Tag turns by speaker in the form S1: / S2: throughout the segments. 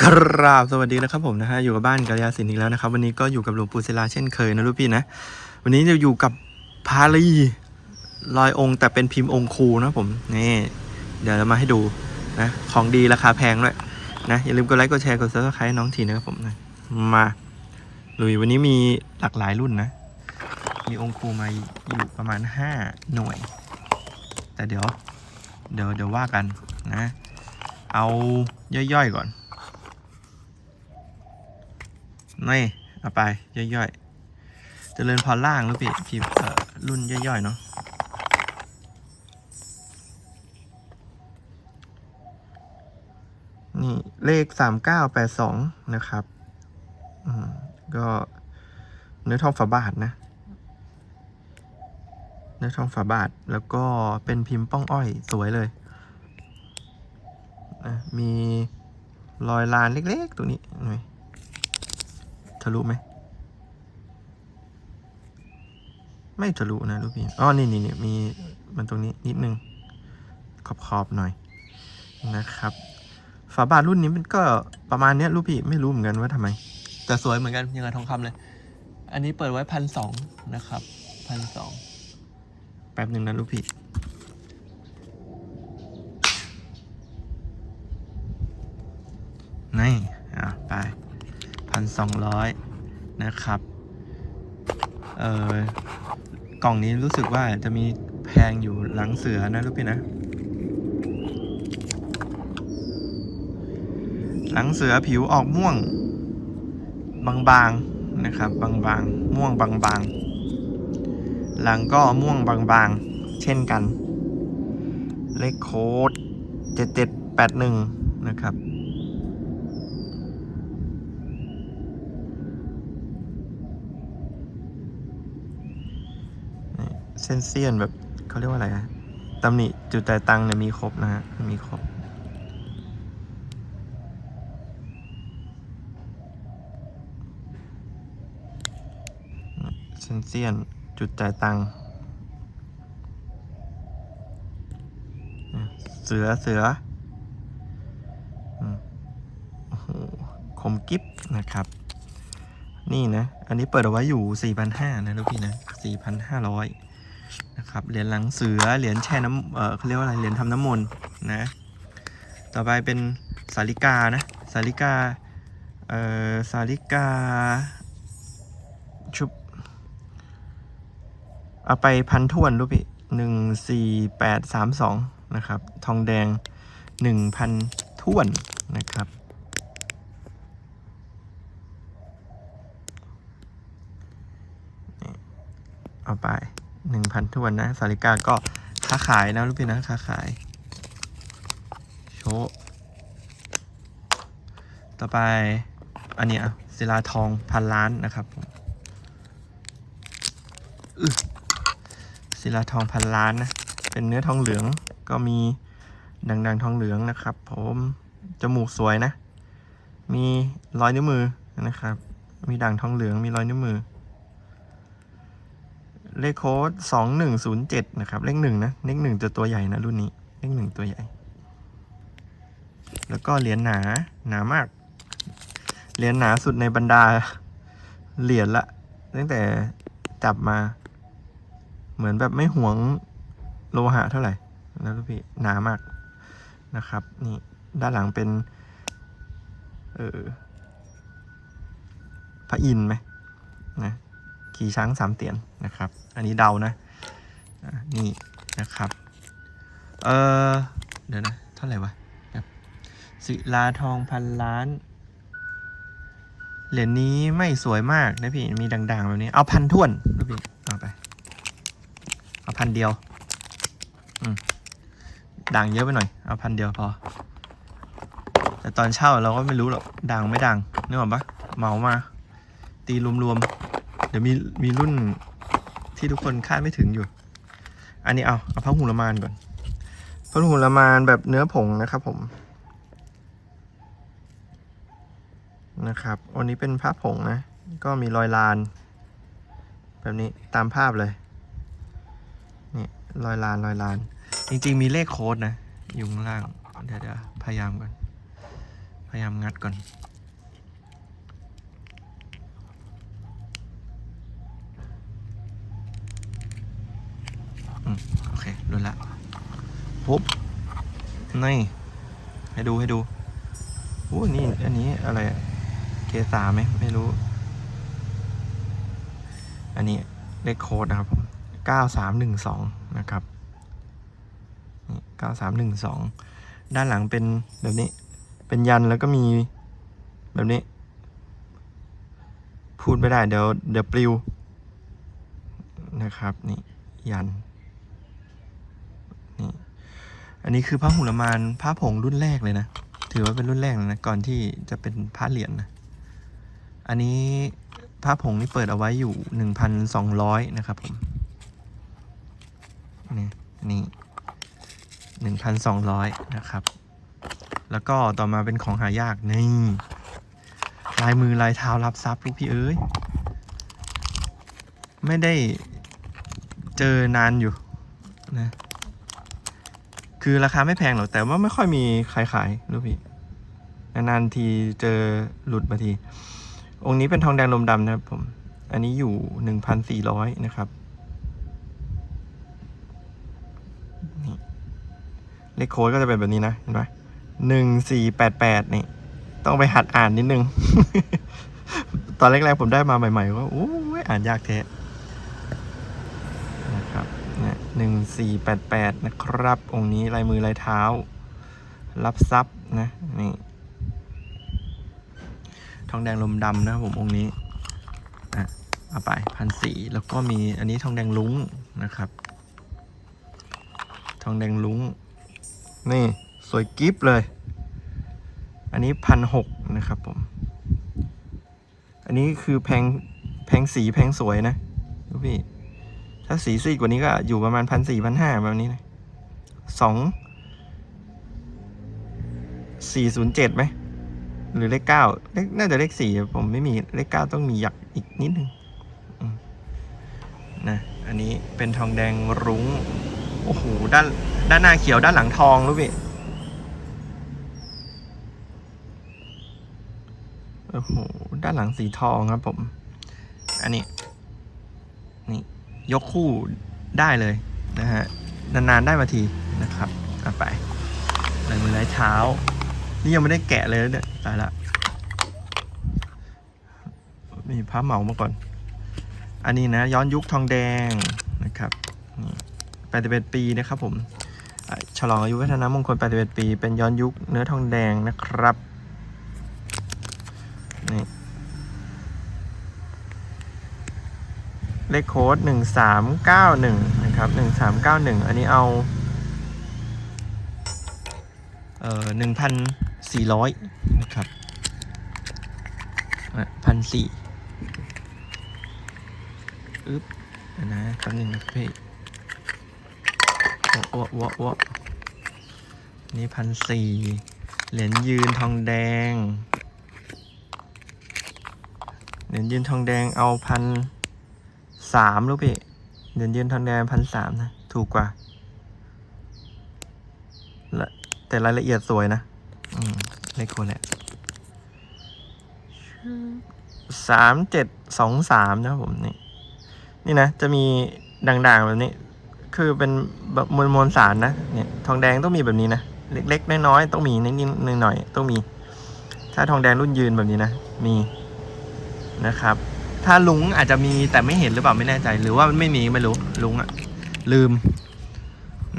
S1: ครับสวัสดีนะครับผมนะฮะอยู่กับบ้านกัลยาสินอีกแล้วนะครับ วันนี้ก็อยู่กับหลวงปู่ศิลาเช่นเคยนะลูกพี่นะ วันนี้จะอยู่กับพาลีลอยองค์ แต่เป็นพิมพ์องค์ครูนะผมนี่เดี๋ยวเรามาให้ดูนะของดีราคาแพงด้วยนะอย่าลืมกดไลค์กดแชร์กดซับสไครต์น้องทีนะครับผมนะมาลุยวันนี้มีหลากหลายรุ่นนะ มีองค์ครูมาอยู่ประมาณ 5 หน่วย แต่เดี๋ยวเดี๋ยวเดี๋ยวว่ากันนะ เอาย่อยๆก่อนนี่เอาไปย่อยๆเจริญพรล่างลูกพี่พิมพ์เอ่อรุ่นย่อยๆเนาะนี่เลขสามเก้าแปดสองนะครับ ก็เนื้อทองฝาบาทนะ เนื้อทองฝาบาท แล้วก็เป็นพิมพ์ป้องอ้อยสวยเลย อะมีรอยลานเล็กๆ ตรงนี้หนไหมทะลุไหม ไม่ทะลุนะลูกพี่อ๋อนี่นี่นี่มีมันตรงนี้นิดนึง ขอบขอบๆหน่อยนะครับ ฝาบาทรุ่นนี้มันก็ประมาณเนี้ยลูกพี่ไม่รู้เหมือนกันว่าทำไม แต่สวยเหมือนกันยังไงทองคำเลย อันนี้เปิดไว้พันสองนะครับพันสองแป๊บหนึ่งนะลูกพี่ นี่อะไปพันสองร้อยนะครับ เออกล่องนี้รู้สึกว่าจะมีแพงอยู่หลังเสือนะลูกพี่นะ หลังเสือผิวออกม่วง บางๆนะครับ บางๆ ม่วงบางๆ หลังก็ม่วงบางๆ เช่นกัน เลขโค้ด7781นะครับ นี่ เส้นเสี้ยนแบบเขาเรียกว่าอะไรอะตำหนิจุดจ่ายตังเนี่ยมีครบนะฮะมีครบ เส้นเสี้ยนจุดจ่ายตังเสือเสือโอ้โหคมกิฟนะครับ นี่นะ อันนี้เปิดเอาไว้อยู่ 4,500นะลูกพี่นะ 4,500 นะครับเหรียญหลังเสือเหรียญแช่น้ำเออเขาเรียกว่าอะไรเหรียญทำน้ำมนต์นะต่อไปเป็นสาริกานะสาริกาเอ่อสาริกาชุบเอาไปพันท่วนลูกพี่หนึ่งสี่แปดสามสองนะครับทองแดงหนึ่งพันท่วนนะครับเอาไป หนึ่งพันทวนนะ สาริกาก็ค้าขายนะลูกพี่นะค้าขาย โชว์ต่อไปอันเนี้ยศิลาทองพันล้านนะครับผมศิลาทองพันล้านนะ เป็นเนื้อทองเหลืองก็มีดังๆทองเหลืองนะครับ ผมจมูกสวยนะ มีรอยนิ้วมือนะครับ มีด่างทองเหลืองมีรอยนิ้วมือ เลขโค้ดสองหนึ่งศูนย์เจ็ดนะครับเลขหนึ่งนะเลขหนึ่งจะตัวใหญ่นะรุ่นนี้เลขหนึ่งตัวใหญ่ แล้วก็เหรียญหนาหนามาก เหรียญหนาสุดในบรรดาเหรียญละตั้งแต่จับมา เหมือนแบบไม่หวงโลหะเท่าไหร่นะลูกพี่หนามากนะครับ นี่ด้านหลังเป็น เออพระอินทร์ไหมนะ ขี่ช้างสามเตียนนะครับ อันนี้เดานะนี่นะครับเออเดี๋ยวนะเท่าไหร่วะแบบศิลาทองพันล้าน เหรียญนี้ไม่สวยมากนะพี่มีด่างๆแบบนี้ เอาพันท่วนดูพี่เอาไป เอาพันเดียว อืมด่างเยอะไปหน่อย เอาพันเดียวพอ แต่ตอนเช่าเราก็ไม่รู้หรอกด่างไม่ด่างนึกออกปะเหมามา ตีรวม เดี๋ยวมีมีรุ่นที่ทุกคนคาดไม่ถึงอยู่ อันนี้เอาเอาพระหูละมานก่อนพระหูละมานแบบเนื้อผงนะครับผมนะครับ วันนี้เป็นพระผงนะ ก็มีรอยลาน แบบนี้ตามภาพเลย นี่รอยลานรอยลาน จริงๆมีเลขโค้ดนะ อยู่ข้างล่าง เดี๋ยวเดี๋ยวพยายามก่อน พยายามงัดก่อน โอเครู้ละปุ๊บนี่ให้ดูให้ดูโอ้นี่อันนี้อะไรเกสาไหมไม่รู้ อันนี้เลขโค้ดนะครับผมเก้าสามหนึ่งสองนะครับเก้าสามหนึ่งสองด้านหลังเป็นแบบนี้ เป็นยันแล้วก็มีแบบนี้ พูดไม่ได้เดี๋ยวเดี๋ยวปลิวนะครับ นี่ยัน อันนี้คือพระหุลมานพระผงรุ่นแรกเลยนะ ถือว่าเป็นรุ่นแรกเลยนะ ก่อนที่จะเป็นพระเหรียญนะ อันนี้พระผงนี่เปิดเอาไว้อยู่หนึ่งพันสองร้อยนะครับผม นี่นี่หนึ่งพันสองร้อยนะครับ แล้วก็ต่อมาเป็นของหายากนี่ลายมือลายเท้ารับซับลูกพี่เอ้ย ไม่ได้เจอนานอยู่นะ คือราคาไม่แพงหรอก แต่ว่าไม่ค่อยมีใครขายลูกพี่นานๆทีเจอหลุดมาที องค์นี้เป็นทองแดงลมดำนะครับผม อันนี้อยู่หนึ่งพันสี่ร้อยนะครับนี่เลขโค้ดก็จะเป็นแบบนี้นะ เห็นไหมหนึ่งสี่แปดแปดนี่ ต้องไปหัดอ่านนิดนึง ตอนแรกๆผมได้มาใหม่ๆก็โอ้ยอ่านยากแท้ 1488 นะครับ องค์นี้ลายมือลายเท้า รับทรัพย์นะ นี่ ทองแดงลมดำนะครับผมองค์นี้ อะ เอาไปพันสี่แล้วก็มีอันนี้ทองแดงลุ้งนะครับ ทองแดงลุ้ง นี่ สวยกิฟเลย อันนี้พันหกนะครับผม อันนี้คือแพงแพงสีแพงสวยนะดูพี่ ถ้าสีซีดกว่านี้ก็อยู่ประมาณพันสี่พันห้าแบบนี้นะสองสี่ศูนย์เจ็ดไหม หรือเลขเก้าเลขน่าจะเลขสี่ผมไม่มีเลขเก้าต้องมีหยักอีกนิดนึงนะอันนี้เป็นทองแดงรุง้ง โอ้โห ด้าน ด้านหน้าเขียวด้านหลังทองรู้พี่โอ้โห ด้านหลังสีทองครับผม อันนี้ ยกคู่ได้เลยนะฮะนานๆได้มาทีนะครับเอาไปลายมือลายเท้า นี่ยังไม่ได้แกะเลยเนี่ยตายละมีพระเหมามาก่อน อันนี้นะย้อนยุคทองแดงนะครับนี่81ปีนะครับผมฉลองอายุวัฒนมงคล81ปี เป็นย้อนยุคเนื้อทองแดงนะครับ เลขโค้ดหนึ่งสามเก้าหนึ่งนะครับหนึ่งสามเก้าหนึ่งอันนี้เอา เอ่อหนึ่งพันสี่ร้อยนะครับพันสี่อึ๊บนะแป๊บนึงนะพี่โอ้โอ้โอ้โอ้นี่พันสี่เหรียญยืนทองแดง เหรียญยืนทองแดงเอาพัน สามลูกพี่เหรียญยืนทองแดงพันสามนะ ถูกกว่า แต่รายละเอียดสวยนะอืมเลขโคนแหละสามเจ็ดสองสามนะผมนี่ นี่นะ จะมีด่างๆแบบนี้ คือเป็นแบบมวลมวลสารนะเนี่ยทองแดงต้องมีแบบนี้นะ เล็กๆน้อยๆต้องมีนิดๆหน่อยๆต้องมี ถ้าทองแดงรุ่นยืนแบบนี้นะ มีนะครับ ถ้าลุงอาจจะมีแต่ไม่เห็นหรือเปล่าไม่แน่ใจ หรือว่าไม่มีไม่รู้ลุงอะลืม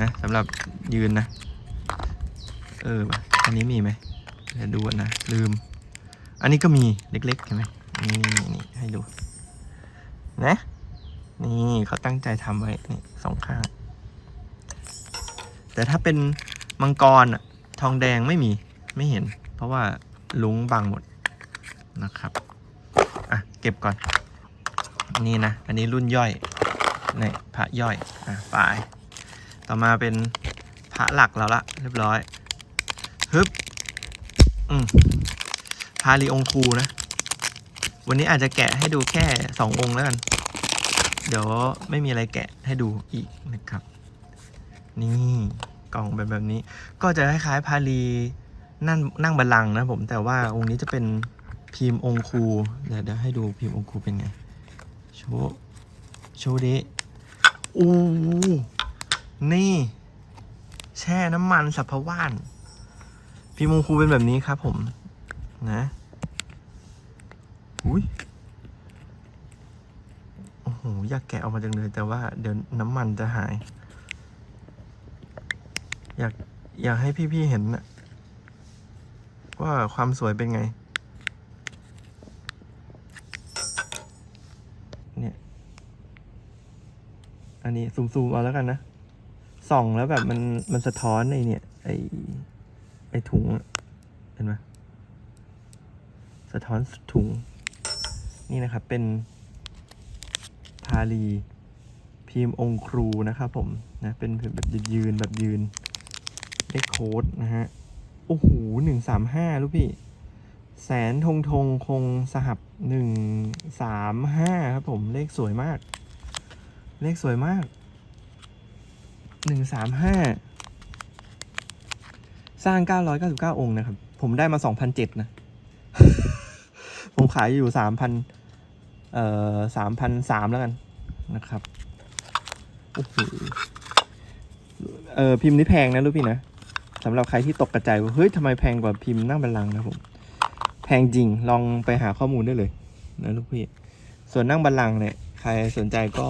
S1: นะสำหรับยืนนะ เอออันนี้มีไหมเดี๋ยวดูนะลืม อันนี้ก็มีเล็กๆใช่ไหมนี่นี่นี่ให้ดู นะ นี่เขาตั้งใจทำไว้นี่สองข้าง แต่ถ้าเป็นมังกรอะทองแดงไม่มีไม่เห็น เพราะว่าลุงบังหมดนะครับ เก็บก่อน นี่นะ อันนี้รุ่นย่อยนี่พระย่อย อะไปต่อมาเป็นพระหลักแล้วละเรียบร้อย ฮึบ อืมพาลีองคูนะ วันนี้อาจจะแกะให้ดูแค่สององค์แล้วกัน เดี๋ยวไม่มีอะไรแกะให้ดูอีกนะครับ นี่กล่องเป็นแบบนี้ ก็จะคล้ายๆพาลีนั่งนั่งบัลลังก์นะผม แต่ว่าองค์นี้จะเป็น พิมพ์องคูเดี๋ยวเดี๋ยวให้ดูพิมพ์องคูเป็นไง โชว์โชว์ดิอู้นี่ แช่น้ำมันสัพพว่าน พิมพ์องคูเป็นแบบนี้ครับผมนะอุ้ยโอ้โห อยากแกะออกมาจังเลย แต่ว่าเดี๋ยวน้ำมันจะหาย อยากอยากให้พี่ๆเห็นนะว่าความสวยเป็นไง เนี่ย อันนี้ซูมๆเอาแล้วกันนะ ส่องแล้วแบบมันมันสะท้อนไอเนี่ย ไอไอถุงเห็นไหมสะท้อนถุง นี่นะครับ เป็นพาลีพิมพ์องครูนะครับผมนะเป็นแบบยืนแบบยืนเลขโค้ดนะฮะ โอ้โหหนึ่งสามห้าลูกพี่ แสนธงธงคงสหับหนึ่งสามห้าครับผมเลขสวยมาก เลขสวยมาก หนึ่งสามห้า สร้างเก้าร้อยเก้าสิบเก้าองค์นะครับ ผมได้มาสองพันเจ็ดนะ ผมขายอยู่สามพันเอ่อสามพันสามแล้วกันนะครับ โอ้โห เออพิมพ์นี่แพงนะลูกพี่นะสำหรับใครที่ตกกระจายว่าเฮ้ยทำไมแพงกว่าพิมพ์นั่งบัลลังก์นะผม แพงจริง ลองไปหาข้อมูลได้เลยนะลูกพี่ ส่วนนั่งบัลลังก์เนี่ย ใครสนใจก็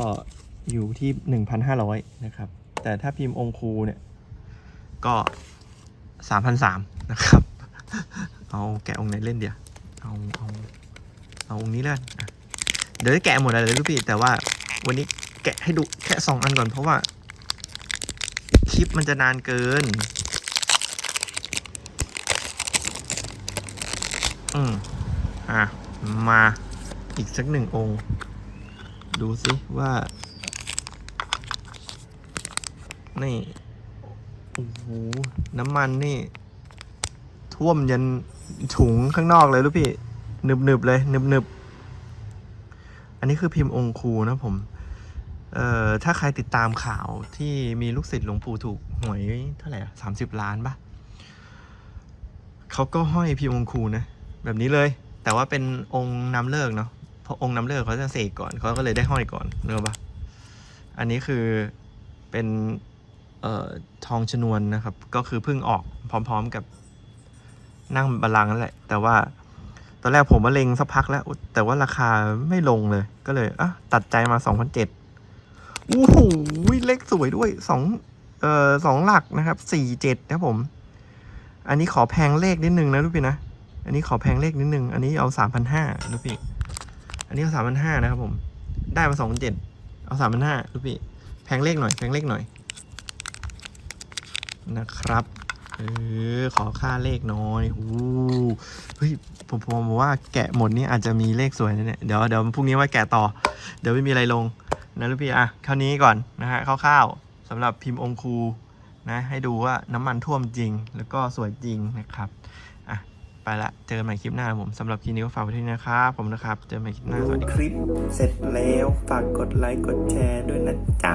S1: อยู่ที่หนึ่งพันห้าร้อยนะครับ แต่ถ้าพิมพ์องคูเนี่ย ก็สามพันสามนะครับ เอาแกะองค์ไหนเล่นเดียว เอาเอาเอาองค์นี้เล่นเดี๋ยวจะแกะหมดเลยลูกพี่ แต่ว่าวันนี้แกะให้ดูแค่สองอันก่อนเพราะว่า คลิปมันจะนานเกิน อืมอะ มาอีกสักหนึ่งองค์ ดูสิว่า นี่โอ้โหน้ำมันนี่ ท่วมยันถุงข้างนอกเลยลูกพี่หนึบหนึบเลยหนึบหนึบอันนี้คือพิมพ์องคูนะผม เอ่อ ถ้าใครติดตามข่าวที่มีลูกศิษย์หลวงปู่ถูกหวยเท่าไหร่สามสิบล้านปะเขาก็ห้อยพิมพ์องคูนะ แบบนี้เลย แต่ว่าเป็นองค์นำเลิกเนาะเพราะองค์นำเลิกเขาจะเสกก่อนเขาก็เลยได้ห้อยก่อนเนอะปะอันนี้คือเป็น ทองชนวนนะครับ ก็คือเพิ่งออกพร้อม ๆกับนั่งบัลลังนั่นแหละ แต่ว่าตอนแรกผมมาเล็งสักพักแล้ว แต่ว่าราคาไม่ลงเลย ก็เลยอะตัดใจมาสองพันเจ็ดโอ้โหเลขสวยด้วยสองเอ่อสองหลักนะครับสี่เจ็ดนะผม อันนี้ขอแพงเลขนิดนึงนะลูกพี่นะ อันนี้ขอแพงเลขนิดนึง อันนี้เอาสามพันห้าลูกพี่ อันนี้เอาสามพันห้านะครับผม ได้มาสองพันเจ็ดเอาสามพันห้าลูกพี่ แพงเลขหน่อย แพงเลขหน่อย นะครับ เออ ขอค่าเลขน้อยอู้เฮ้ย ผมผมบอกว่าแกะหมดนี่อาจจะมีเลขสวยนะเนี่ย เดี๋ยวเดี๋ยวพรุ่งนี้ว่าแกะต่อ เดี๋ยวไม่มีอะไรลงนะลูกพี่อะคราวนี้ก่อนนะฮะคร่าวๆสำหรับพิมพ์องคูนะ ให้ดูว่าน้ำมันท่วมจริง แล้วก็สวยจริงนะครับ อะ ไปละเจอกันใหม่คลิปหน้าผมสำหรับคลิปนี้ก็ฝากไว้ที่นี่นะครับผมนะครับ เจอกันใหม่คลิปหน้าสวัสดีคลิปเสร็จแล้วฝากกดไลค์กดแชร์ด้วยนะจ๊ะ